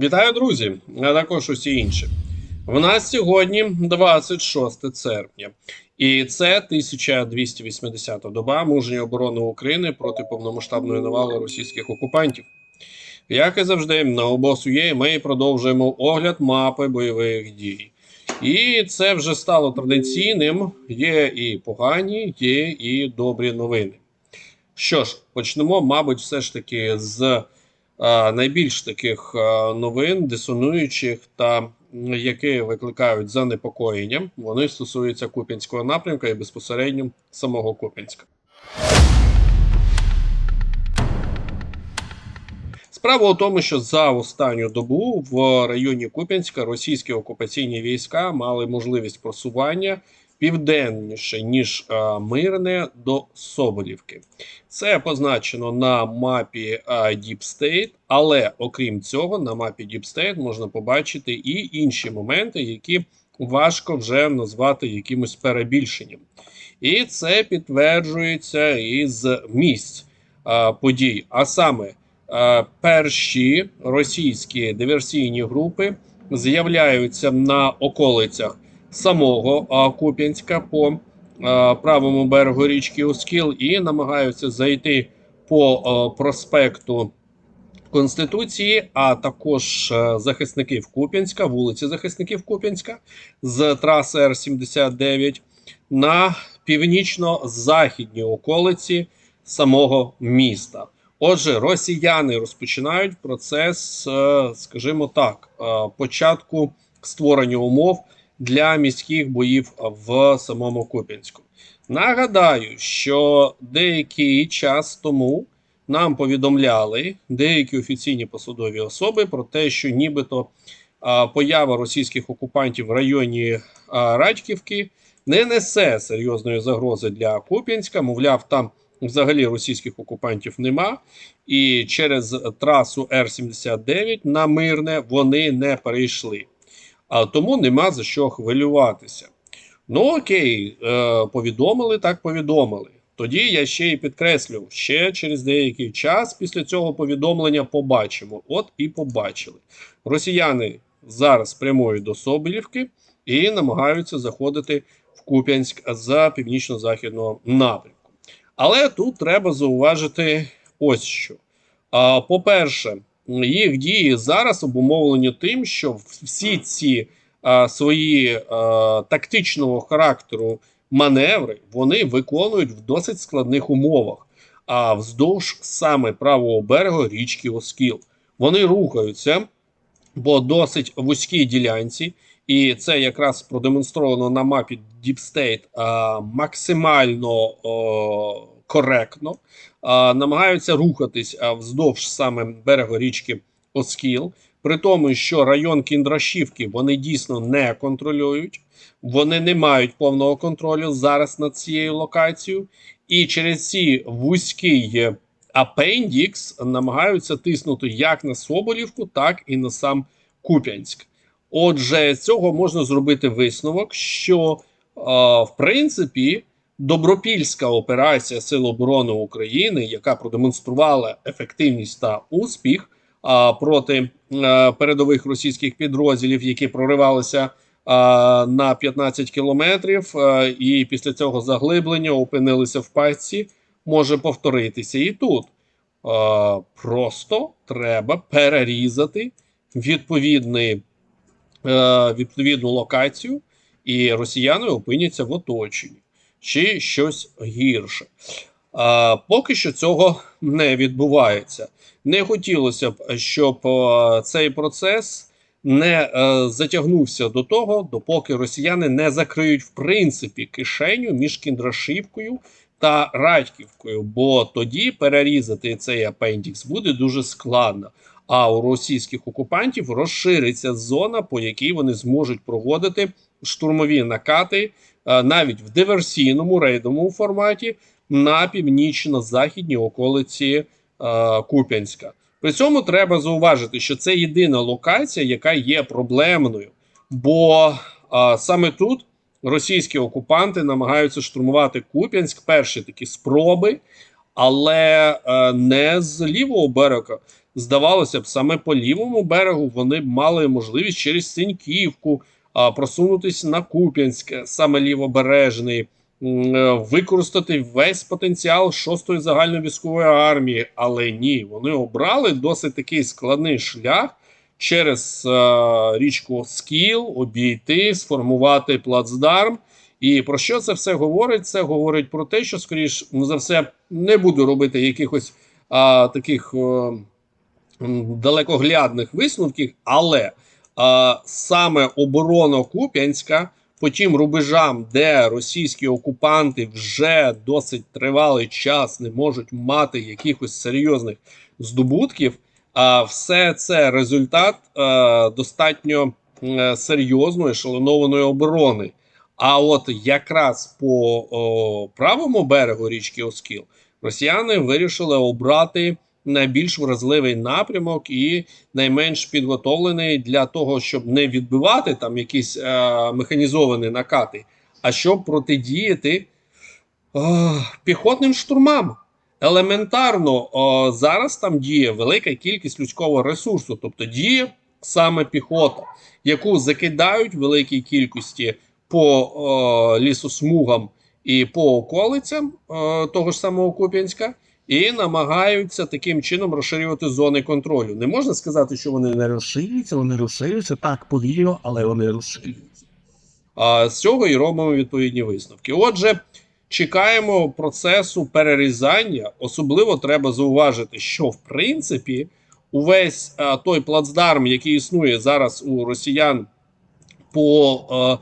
Вітаю, друзі, а також усі інші. В нас сьогодні 26 серпня, і це 1280 доба мужньої оборони України проти повномасштабної навали російських окупантів. Як і завжди, на обосу.ua ми продовжуємо огляд мапи бойових дій. І це вже стало традиційним. Є і погані, є і добрі новини. Що ж, почнемо, мабуть, все ж таки з найбільш таких новин, дисонуючих та які викликають занепокоєння. Вони стосуються Куп'янського напрямка і безпосередньо самого Куп'янська. Справа у тому, що за останню добу в районі Куп'янська російські окупаційні війська мали можливість просування південніше ніж е, мирне до Соболівки. Це позначено на мапі е, Deep State, але окрім цього, на мапі Deep State можна побачити і інші моменти, які важко вже назвати якимось перебільшенням. І це підтверджується із місць е, подій, а саме. Перші російські диверсійні групи з'являються на околицях самого Куп'янська по правому берегу річки Оскіл і намагаються зайти по проспекту Конституції, а також е, захисників Куп'янська, вулиці захисників Куп'янська з траси Р-79 на північно-західній околиці самого міста. Отже, росіяни розпочинають процес, е, скажімо так, е, початку створення умов для міських боїв в самому Куп'янську. Нагадаю, що деякий час тому нам повідомляли деякі офіційні посадові особи про те, що нібито поява російських окупантів в районі Радьківки не несе серйозної загрози для Куп'янська. Мовляв, там взагалі російських окупантів нема, і через трасу Р-79 на мирне вони не перейшли. А тому нема за що хвилюватися. Ну окей, е, повідомили, так повідомили. Тоді я ще і підкреслю, ще через деякий час після цього повідомлення побачимо. От і побачили. Росіяни зараз прямують до Соболівки і намагаються заходити в Куп'янськ за північно-західного напрямку. Але тут треба зауважити ось що. По-перше, їх дії зараз обумовлені тим, що всі ці а, свої а, тактичного характеру маневри вони виконують в досить складних умовах, а вздовж саме правого берегу річки Оскіл. Вони рухаються по досить вузькій ділянці, і це якраз продемонстровано на мапі а, максимально о, коректно, намагаються рухатись вздовж саме берега річки Оскіл. При тому, що район Кіндрашівки вони дійсно не контролюють, вони не мають повного контролю зараз над цією локацією, і через ці вузький апендікс намагаються тиснути як на Соболівку, так і на сам Куп'янськ. Отже, з цього можна зробити висновок, що е, в принципі добропільська операція Сил оборони України, яка продемонструвала ефективність та успіх е, проти е, передових російських підрозділів, які проривалися е, на 15 кілометрів, е, і після цього заглиблення опинилися в пастці, може повторитися і тут. Е, просто треба перерізати відповідний е, відповідну локацію, і росіяни опиняться в оточенні чи щось гірше. А, поки що цього не відбувається. Не хотілося б, щоб цей процес не е, затягнувся до того, допоки росіяни не закриють в принципі кишеню між Кіндрашівкою та Радьківкою, бо тоді перерізати цей апендікс буде дуже складно. А у російських окупантів розшириться зона, по якій вони зможуть проводити штурмові накати навіть в диверсійному рейдовому форматі на північно-західній околиці е, Куп'янська. При цьому треба зауважити, що це єдина локація, яка є проблемною, бо е, саме тут російські окупанти намагаються штурмувати Куп'янськ. Перші такі спроби, але е, не з лівого берега, здавалося б, саме по лівому берегу вони б мали можливість через Синьківку а, просунутися на Куп'янськ, саме лівобережний, е, використати весь потенціал 6-ї загальновійськової армії. Але ні, вони обрали досить такий складний шлях через е, річку Скіл, обійти, сформувати плацдарм. І про що це все говорить? Це говорить про те, що, скоріш за все, не буду робити якихось а, таких е, далекоглядних висновків, але саме оборона Куп'янська по тим рубежам, де російські окупанти вже досить тривалий час не можуть мати якихось серйозних здобутків, а все це результат е, достатньо е, серйозної шаленованої оборони. А от якраз по о, правому берегу річки Оскіл росіяни вирішили обрати найбільш вразливий напрямок і найменш підготовлений для того, щоб не відбивати там якісь е, механізовані накати, а щоб протидіяти е, піхотним штурмам. Елементарно о, зараз там діє велика кількість людського ресурсу, тобто діє саме піхота, яку закидають великій кількості по о, лісосмугам і по околицям о, того ж самого Куп'янська, і намагаються таким чином розширювати зони контролю. Не можна сказати, що вони не розширюються, вони розширюються так повільно, але вони розширюються. А з цього і робимо відповідні висновки. Отже, чекаємо процесу перерізання. Особливо треба зауважити, що в принципі увесь а, той плацдарм, який існує зараз у росіян по а,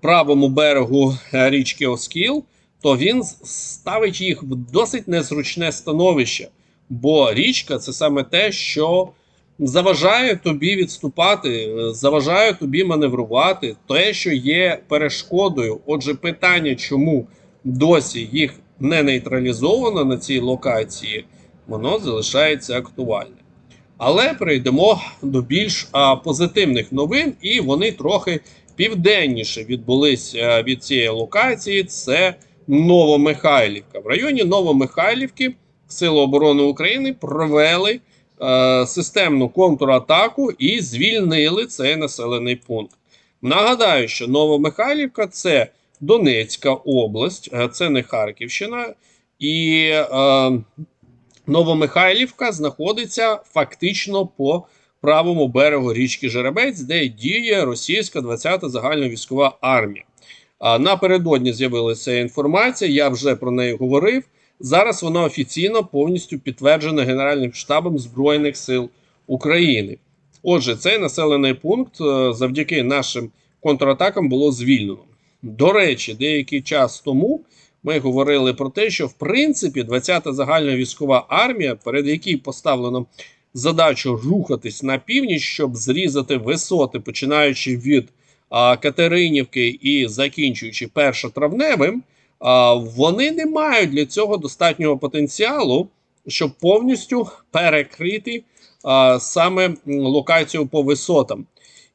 правому берегу е, річки Оскіл, то він ставить їх в досить незручне становище. Бо річка це саме те, що заважає тобі відступати, е, заважає тобі маневрувати, те, що є перешкодою. Отже, питання, чому досі їх не нейтралізовано на цій локації, воно залишається актуальним. Але перейдемо до більш а, позитивних новин, і вони трохи південніше відбулись а, від цієї локації. Це Новомихайлівка. В районі Новомихайлівки Сили оборони України провели е, системну контратаку і звільнили цей населений пункт. Нагадаю, що Новомихайлівка це Донецька область, е, це не Харківщина, і е, Новомихайлівка знаходиться фактично по правому берегу річки Жеребець, де діє російська 20-та загальновійськова армія. Напередодні з'явилася інформація, я вже про неї говорив. Зараз вона офіційно повністю підтверджена Генеральним штабом Збройних сил України. Отже, цей населений пункт е, завдяки нашим контратакам було звільнено. До речі, деякий час тому ми говорили про те, що в принципі 20-та загальна військова армія, перед якій поставлено задачу рухатись на північ, щоб зрізати висоти, починаючи від Катеринівки і закінчуючи першотравневим, вони не мають для цього достатнього потенціалу, щоб повністю перекрити саме локацію по висотам.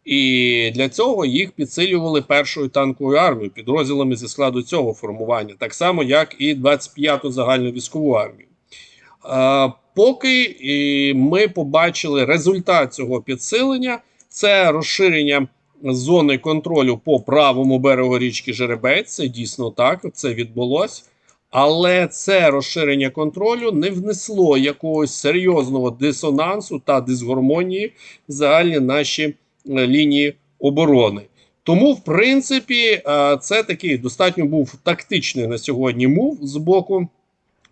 І для цього їх підсилювали першою танковою армією, підрозділами зі складу цього формування, так само як і 25-ту загальну військову армію. Поки ми побачили результат цього підсилення, це розширення зони контролю по правому берегу річки Жеребець. Це дійсно так, це відбулось. Але це розширення контролю не внесло якогось серйозного дисонансу та дисгармонії в загальні наші е, лінії оборони. Тому, в принципі, е, це такий достатньо був тактичний на сьогодні мув з боку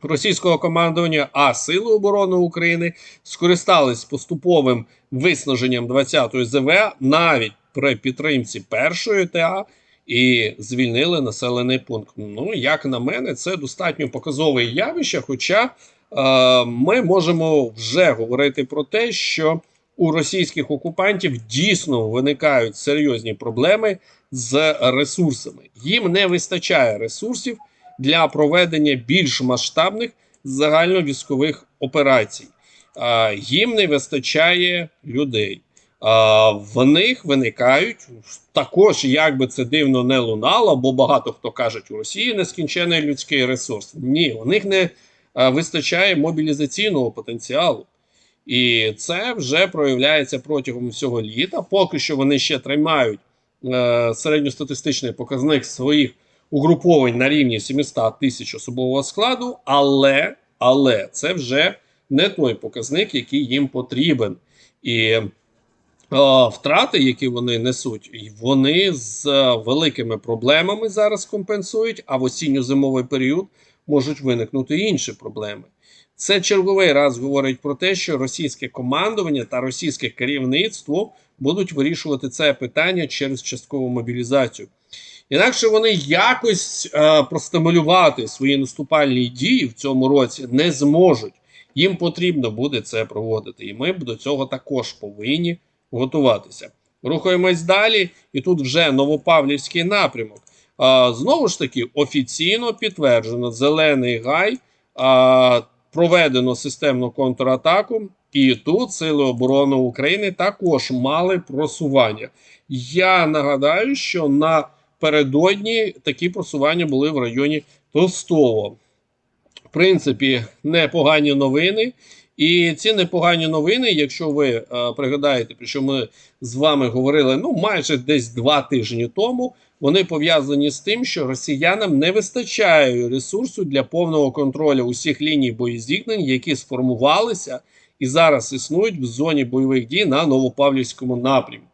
російського командування, а Сили оборони України скористались поступовим виснаженням 20-ї ЗВ навіть при підтримці першої ТА і звільнили населений пункт. Ну, як на мене, це достатньо показове явище. Хоча е, ми можемо вже говорити про те, що у російських окупантів дійсно виникають серйозні проблеми з ресурсами. Їм не вистачає ресурсів для проведення більш масштабних загальновійськових операцій. Їм не вистачає людей. В них виникають також, як би це дивно не лунало, бо багато хто каже, у Росії нескінчений людський ресурс. Ні, у них не вистачає мобілізаційного потенціалу. І це вже проявляється протягом всього літа. Поки що вони ще тримають е, середньостатистичний показник своїх угруповань на рівні 700 тисяч особового складу, але, але це вже не той показник, який їм потрібен. І е, втрати, які вони несуть, вони з е, великими проблемами зараз компенсують, а в осінньо-зимовий період можуть виникнути інші проблеми. Це черговий раз говорить про те, що російське командування та російське керівництво будуть вирішувати це питання через часткову мобілізацію. Інакше вони якось е, простимулювати свої наступальні дії в цьому році не зможуть. Їм потрібно буде це проводити, і ми до цього також повинні готуватися. Рухаємось далі, і тут вже Новопавлівський напрямок. А, знову ж таки, офіційно підтверджено зелений гай. А, проведено системну контратаку, і тут Сили оборони України також мали просування. Я нагадаю, що напередодні такі просування були в районі Толстого. В принципі, непогані новини. І ці непогані новини, якщо ви е, пригадаєте, про що ми з вами говорили ну майже десь два тижні тому, вони пов'язані з тим, що росіянам не вистачає ресурсу для повного контролю усіх ліній боєзіткнень, які сформувалися і зараз існують в зоні бойових дій на Новопавлівському напрямку.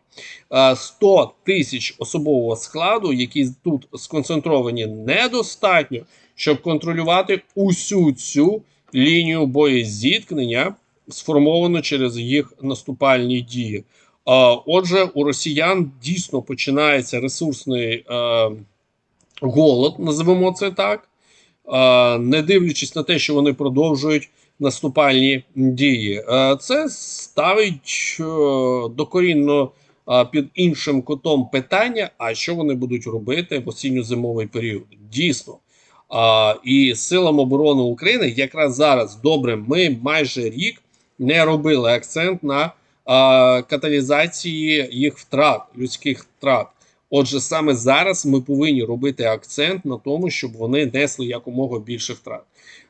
Е, 100 тисяч особового складу, які тут сконцентровані, недостатньо, щоб контролювати усю цю лінію боєзіткнення, сформовану через їх наступальні дії. Отже, у росіян дійсно починається ресурсний е, голод, називемо це так, не дивлячись на те, що вони продовжують наступальні дії. Е, це ставить е, докорінно під іншим кутом питання: а що вони будуть робити в осінньо-зимовий період? Дійсно. І силам оборони України якраз зараз добре, ми майже рік не робили акцент на а, каталізації їх втрат, людських втрат. Отже, саме зараз ми повинні робити акцент на тому, щоб вони несли якомога більше втрат.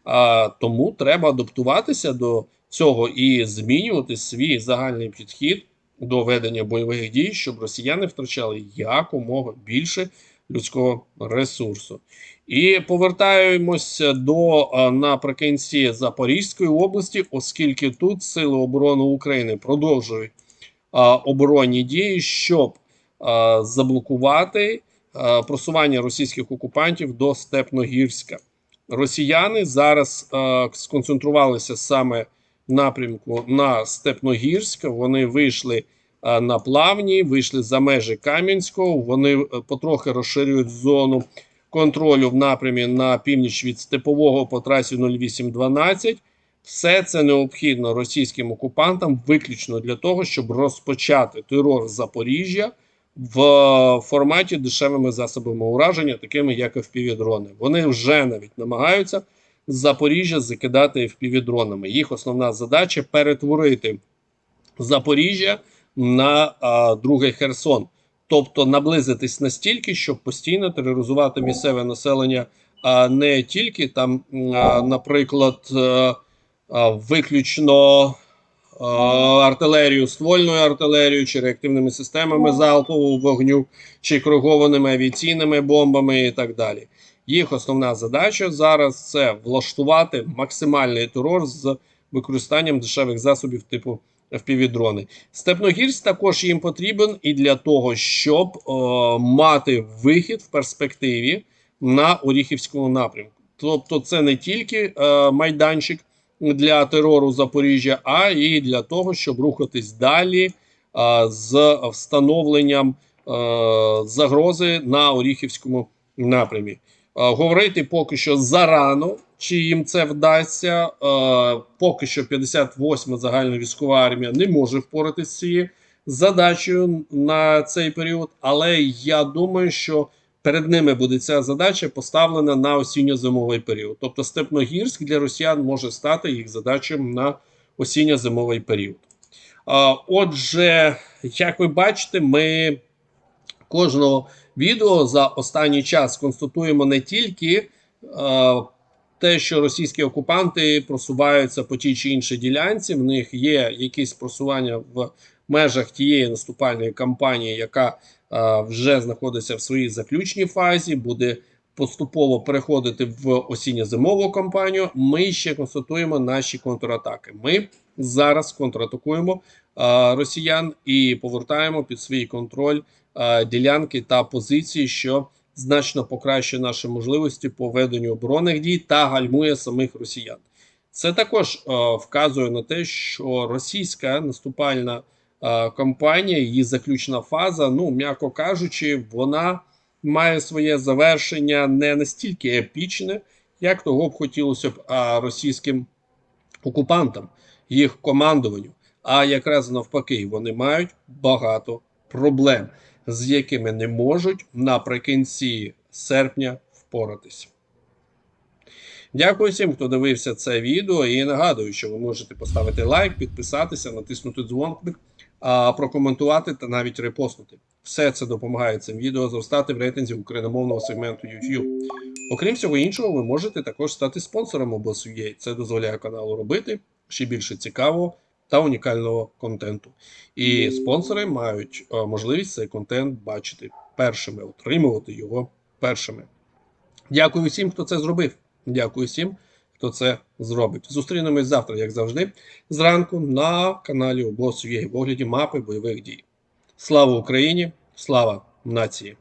А, тому треба адаптуватися до цього і змінювати свій загальний підхід до ведення бойових дій, щоб росіяни втрачали якомога більше людського ресурсу. І повертаємося до наприкінці Запорізької області, оскільки тут Сили оборони України продовжують а, оборонні дії, щоб а, заблокувати просування російських окупантів до Степногірська. Росіяни зараз сконцентрувалися саме в напрямку на Степногірськ. Вони вийшли на плавні, вийшли за межі Кам'янського. Вони е, потрохи розширюють зону контролю в напрямі на північ від Степового по трасі 0812. Все це необхідно російським окупантам виключно для того, щоб розпочати терор Запоріжжя в форматі дешевими засобами ураження, такими як FPV-дрони. Вони вже навіть намагаються Запоріжжя закидати FPV-дронами. Їх основна задача перетворити Запоріжжя на а, другий Херсон тобто наблизитись настільки, щоб постійно тероризувати місцеве населення, а не тільки там, наприклад, а, виключно артилерію, ствольною артилерією чи реактивними системами залпового вогню, чи кригованими авіаційними бомбами і так далі. Їх основна задача зараз це влаштувати максимальний терор з використанням дешевих засобів типу FPV-дрони. Степногірськ також їм потрібен і для того, щоб е, мати вихід в перспективі на Оріхівському напрямку. Тобто, це не тільки е, майданчик для терору Запоріжжя, а і для того, щоб рухатись далі е, з встановленням е, загрози на Оріхівському напрямі. Говорити поки що зарано, чи їм це вдасться. Е, поки що 58-ма загальна військова армія не може впоратися з цією задачею на цей період. Але я думаю, що перед ними буде ця задача поставлена на осінньо-зимовий період. Тобто Степногірськ для росіян може стати їх задачею на осінньо-зимовий період. Е, отже, як ви бачите, ми кожного відео за останній час констатуємо не тільки е, те, що російські окупанти просуваються по тій чи іншій ділянці, в них є якісь просування в межах тієї наступальної кампанії, яка е, вже знаходиться в своїй заключній фазі, буде поступово переходити в осінньо-зимову кампанію. Ми ще констатуємо наші контратаки. Ми зараз контратакуємо е, росіян і повертаємо під свій контроль е, ділянки та позиції, що значно покращує наші можливості по веденню оборонних дій та гальмує самих росіян. Це також е, вказує на те, що російська наступальна е, кампанія, її заключна фаза, ну м'яко кажучи, вона має своє завершення не настільки епічне, як того б хотілося б а, російським окупантам, їх командуванню. А якраз навпаки, вони мають багато проблем, з якими не можуть наприкінці серпня впоратися. Дякую всім, хто дивився це відео. І нагадую, що ви можете поставити лайк, підписатися, натиснути дзвоник, а, прокоментувати та навіть репостнути. Все це допомагає цим відео зростати в рейтинзі україномовного сегменту YouTube. Окрім всього іншого, ви можете також стати спонсором обосує. Це дозволяє каналу робити ще більше цікавого та унікального контенту. І спонсори мають е, можливість цей контент бачити першими, отримувати його першими. Дякую всім, хто це зробив. Дякую всім, хто це зробить. Зустрінемось завтра, як завжди, зранку на каналі Обосує в огляді мапи бойових дій. Слава Україні! Слава нації!